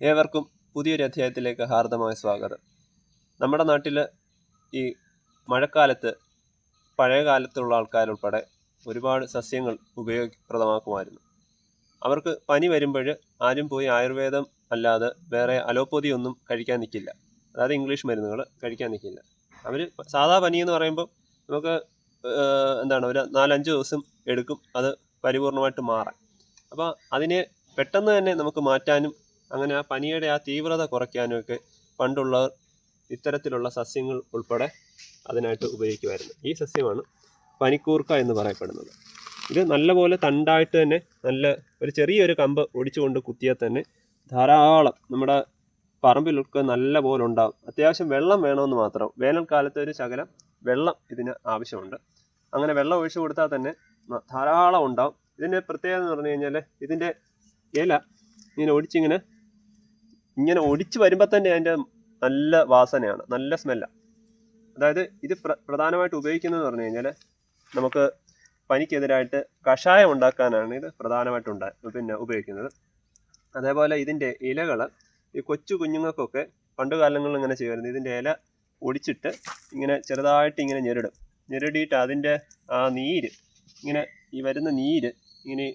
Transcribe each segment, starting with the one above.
ഏവർക്കും പുതിയൊരു അധ്യായത്തിലേക്ക് ഹാർദമായ സ്വാഗതം. നമ്മുടെ നാട്ടിൽ ഈ മഴക്കാലത്ത് പഴയ കാലത്തുള്ള ആൾക്കാരുൾപ്പെടെ ഒരുപാട് സസ്യങ്ങൾ ഉപയോഗപ്രദമാക്കുമായിരുന്നു. അവർക്ക് പനി വരുമ്പോൾ ആരും പോയി ആയുർവേദം അല്ലാതെ വേറെ അലോപ്പതി ഒന്നും കഴിക്കാൻ നിൽക്കില്ല അതായത് ഇംഗ്ലീഷ് മരുന്നുകൾ കഴിക്കാൻ നിൽക്കില്ല അവർ സാധാ പനി എന്ന് പറയുമ്പോൾ നമുക്ക് എന്താണ് ഒരു നാലഞ്ച് ദിവസം എടുക്കും അത് പരിപൂർണമായിട്ട് മാറാൻ. അപ്പോൾ അതിനെ പെട്ടെന്ന് തന്നെ നമുക്ക് മാറ്റാനും അങ്ങനെ ആ പനിയുടെ ആ തീവ്രത കുറയ്ക്കാനും ഒക്കെ പണ്ടുള്ളവർ ഇത്തരത്തിലുള്ള സസ്യങ്ങൾ ഉൾപ്പെടെ അതിനായിട്ട് ഉപയോഗിക്കുമായിരുന്നു. ഈ സസ്യമാണ് പനിക്കൂർക്ക എന്ന് പറയപ്പെടുന്നത്. ഇത് നല്ലപോലെ തണ്ടായിട്ട് തന്നെ നല്ല ഒരു ചെറിയൊരു കമ്പ് ഒടിച്ചുകൊണ്ട് കുത്തിയാൽ തന്നെ ധാരാളം നമ്മുടെ പറമ്പിലൊക്കെ നല്ല പോലെ ഉണ്ടാകും അത്യാവശ്യം വെള്ളം വേണമെന്ന് മാത്രം. വേനൽക്കാലത്ത് ഒരു ശകലം വെള്ളം ഇതിന് ആവശ്യമുണ്ട്. അങ്ങനെ വെള്ളം ഒഴിച്ചു കൊടുത്താൽ തന്നെ ധാരാളം ഉണ്ടാവും. ഇതിന്റെ പ്രത്യേകത എന്ന് പറഞ്ഞു കഴിഞ്ഞാൽ ഇതിന്റെ ഇല ഇങ്ങനെ ഒടിച്ചിങ്ങനെ ഇങ്ങനെ ഒടിച്ച് വരുമ്പോൾ തന്നെ അതിന്റെ നല്ല വാസനയാണ് നല്ല സ്മെല്ലാണ് അതായത് ഇത് പ്ര- പ്രധാനമായിട്ട് ഉപയോഗിക്കുന്നതെന്ന് പറഞ്ഞു കഴിഞ്ഞാൽ നമുക്ക് പനിക്കെതിരായിട്ട് കഷായം ഉണ്ടാക്കാനാണ് ഇത് പ്രധാനമായിട്ട് ഉണ്ടാ പിന്നെ ഉപയോഗിക്കുന്നത്. അതേപോലെ ഇതിന്റെ ഇലകൾ ഈ കൊച്ചു കുഞ്ഞുങ്ങൾക്കൊക്കെ പണ്ട് കാലങ്ങളിൽ ഇങ്ങനെ ചെയ്യുമായിരുന്നു. ഇതിന്റെ ഇല ഒടിച്ചിട്ട് ഇങ്ങനെ ചെറുതായിട്ട് ഇങ്ങനെ ഞെരടും. ഞെരടിയിട്ട് അതിന്റെ ആ നീര് ഇങ്ങനെ ഈ വരുന്ന നീര് ഇങ്ങനെ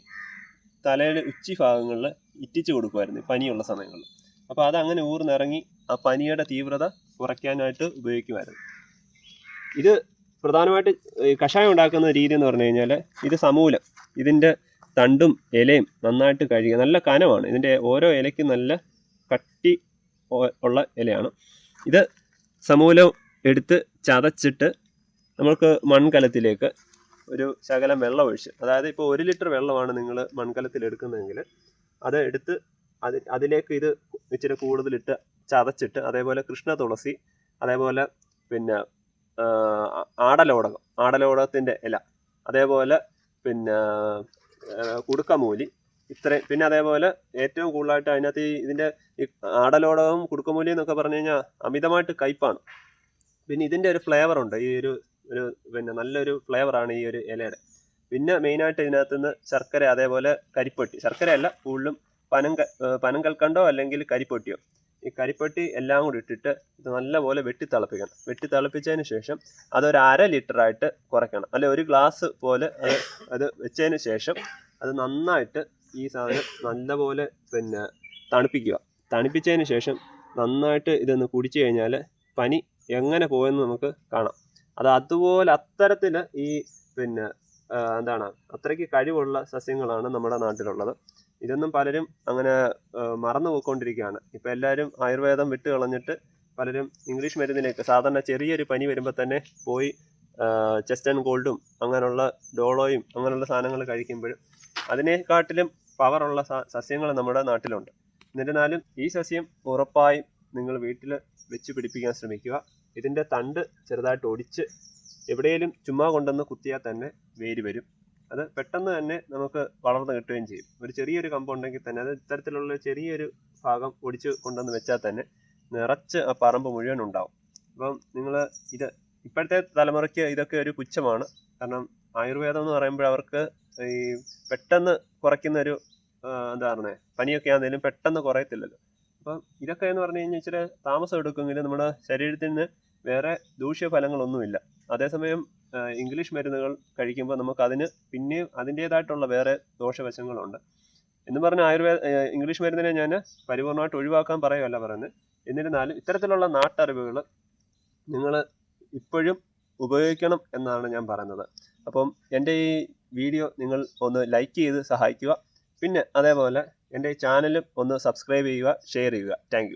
തലയുടെ ഉച്ചി ഭാഗങ്ങളിൽ ഇറ്റിച്ച് കൊടുക്കുമായിരുന്നു പനിയുള്ള സമയങ്ങളിൽ അപ്പോൾ അതങ്ങനെ ഊർന്നിറങ്ങി ആ പനിയുടെ തീവ്രത കുറയ്ക്കാനായിട്ട് ഉപയോഗിക്കുമായിരുന്നു. ഇത് പ്രധാനമായിട്ട് കഷായം ഉണ്ടാക്കുന്ന രീതി എന്ന് പറഞ്ഞു കഴിഞ്ഞാൽ ഇത് സമൂലം. ഇതിന്റെ തണ്ടും ഇലയും നന്നായിട്ട് കഴുകുക. നല്ല കനമാണ്. ഇതിന്റെ ഓരോ ഇലയ്ക്കും നല്ല കട്ടി ഉള്ള ഇലയാണ്. ഇത് സമൂലം എടുത്ത് ചതച്ചിട്ട് നമുക്ക് മൺകലത്തിലേക്ക് ഒരു ശകലം വെള്ളം ഒഴിച്ച് അതായത് ഇപ്പോൾ ഒരു ലിറ്റർ വെള്ളമാണ് നിങ്ങൾ മൺകലത്തിൽ എടുക്കുന്നതെങ്കിൽ അത് എടുത്ത് അത് അതിലേക്ക് ഇത് ഇച്ചിരി കൂടുതലിട്ട് ചതച്ചിട്ട് അതേപോലെ കൃഷ്ണ തുളസി അതേപോലെ പിന്നെ ആടലോടകം ആടലോടകത്തിന്റെ ഇല അതേപോലെ പിന്നെ കുടുക്കമൂലി ഇത്രയും പിന്നെ അതേപോലെ ഏറ്റവും കൂടുതലായിട്ട് അതിനകത്ത് ഈ ഇതിന്റെ ഈ ആടലോടകവും കുടുക്കമൂലി എന്നൊക്കെ പറഞ്ഞു കഴിഞ്ഞാൽ അമിതമായിട്ട് കയ്പാണ് പിന്നെ ഇതിന്റെ ഒരു ഫ്ലേവർ ഉണ്ട്. ഈ ഒരു ഒരു പിന്നെ നല്ലൊരു ഫ്ലേവറാണ് ഈ ഒരു ഇലയുടെ. പിന്നെ മെയിനായിട്ട് ഇതിനകത്ത് നിന്ന് ശർക്കര അതേപോലെ കരിപ്പെട്ടി. ശർക്കരയല്ല കൂടുതലും പനം പനം കൽക്കണ്ടോ അല്ലെങ്കിൽ കരിപ്പൊട്ടിയോ? ഈ കരിപ്പൊട്ടി എല്ലാം കൂടി ഇട്ടിട്ട് ഇത് നല്ലപോലെ വെട്ടി തിളപ്പിക്കണം. വെട്ടി തിളപ്പിച്ചതിന് ശേഷം അതൊരു അര ലിറ്ററായിട്ട് കുറയ്ക്കണം. അല്ലെ ഒരു ഗ്ലാസ് പോലെ അത് അത് വെച്ചതിന് ശേഷം അത് നന്നായിട്ട് ഈ സാധനം നല്ലപോലെ പിന്നെ തണുപ്പിക്കുക. തണുപ്പിച്ചതിന് ശേഷം നന്നായിട്ട് ഇതൊന്ന് കുടിച്ചു കഴിഞ്ഞാൽ പനി എങ്ങനെ പോയെന്ന് നമുക്ക് കാണാം. അത് അതുപോലെ അത്തരത്തിൽ ഈ പിന്നെ എന്താണ് അത്രയ്ക്ക് കഴിവുള്ള സസ്യങ്ങളാണ് നമ്മുടെ നാട്ടിലുള്ളത്. ഇതൊന്നും പലരും അങ്ങനെ മറന്നു പോയിക്കൊണ്ടിരിക്കുകയാണ്. ഇപ്പം എല്ലാവരും ആയുർവേദം വിട്ട് കളഞ്ഞിട്ട് പലരും ഇംഗ്ലീഷ് മരുന്നിലേക്ക് സാധാരണ ചെറിയൊരു പനി വരുമ്പോൾ തന്നെ പോയി ചെസ്റ്റ് ആൻഡ് കോൾഡും അങ്ങനെയുള്ള ഡോളോയും അങ്ങനെയുള്ള സാധനങ്ങൾ കഴിക്കുമ്പോഴും അതിനെക്കാട്ടിലും പവറുള്ള സസ്യങ്ങൾ നമ്മുടെ നാട്ടിലുണ്ട്. എന്നിരുന്നാലും ഈ സസ്യം ഉറപ്പായും നിങ്ങൾ വീട്ടിൽ വെച്ച് പിടിപ്പിക്കാൻ ശ്രമിക്കുക. ഇതിന്റെ തണ്ട് ചെറുതായിട്ട് ഒടിച്ച് എവിടെയെങ്കിലും ചുമ്മാ കൊണ്ടുവന്ന് കുത്തിയാൽ തന്നെ വേര് വരും. അത് പെട്ടെന്ന് തന്നെ നമുക്ക് വളർന്ന് കിട്ടുകയും ചെയ്യും. ഒരു ചെറിയൊരു കമ്പ് ഉണ്ടെങ്കിൽ തന്നെ അത് ഇത്തരത്തിലുള്ള ചെറിയൊരു ഭാഗം ഒടിച്ച് കൊണ്ടുവന്ന് വെച്ചാൽ തന്നെ നിറച്ച് ആ പറമ്പ് മുഴുവൻ ഉണ്ടാവും. അപ്പം നിങ്ങൾ ഇത് ഇപ്പോഴത്തെ തലമുറയ്ക്ക് ഇതൊക്കെ ഒരു പുച്ഛമാണ്. കാരണം ആയുർവേദം എന്ന് പറയുമ്പോൾ അവർക്ക് ഈ പെട്ടെന്ന് കുറയ്ക്കുന്ന ഒരു എന്താ പറയുന്നത് പനിയൊക്കെ ആണെങ്കിലും പെട്ടെന്ന് കുറയത്തില്ലല്ലോ. അപ്പം ഇതൊക്കെ എന്ന് പറഞ്ഞു കഴിഞ്ഞാൽ ഇച്ചിരി താമസം എടുക്കുമെങ്കിലും നമ്മുടെ ശരീരത്തിൽ നിന്ന് വേറെ ദൂഷ്യഫലങ്ങളൊന്നുമില്ല. അതേസമയം ഇംഗ്ലീഷ് മരുന്നുകൾ കഴിക്കുമ്പോൾ നമുക്ക് അതിന് പിന്നെയും അതിന്റേതായിട്ടുള്ള വേറെ ദോഷവശങ്ങളുണ്ട്. എന്ന് പറഞ്ഞ ആയുർവേദ ഇംഗ്ലീഷ് മരുന്നിനെ ഞാൻ പരിപൂർണമായിട്ട് ഒഴിവാക്കാൻ പറയുമല്ല പറയുന്നത്. എന്നിരുന്നാലും ഇത്തരത്തിലുള്ള നാട്ടറിവുകൾ നിങ്ങൾ ഇപ്പോഴും ഉപയോഗിക്കണം എന്നാണ് ഞാൻ പറയുന്നത്. അപ്പം എന്റെ ഈ വീഡിയോ നിങ്ങൾ ഒന്ന് ലൈക്ക് ചെയ്ത് സഹായിക്കുക. പിന്നെ അതേപോലെ എന്റെ ചാനലും ഒന്ന് സബ്സ്ക്രൈബ് ചെയ്യുക ഷെയർ ചെയ്യുക. താങ്ക്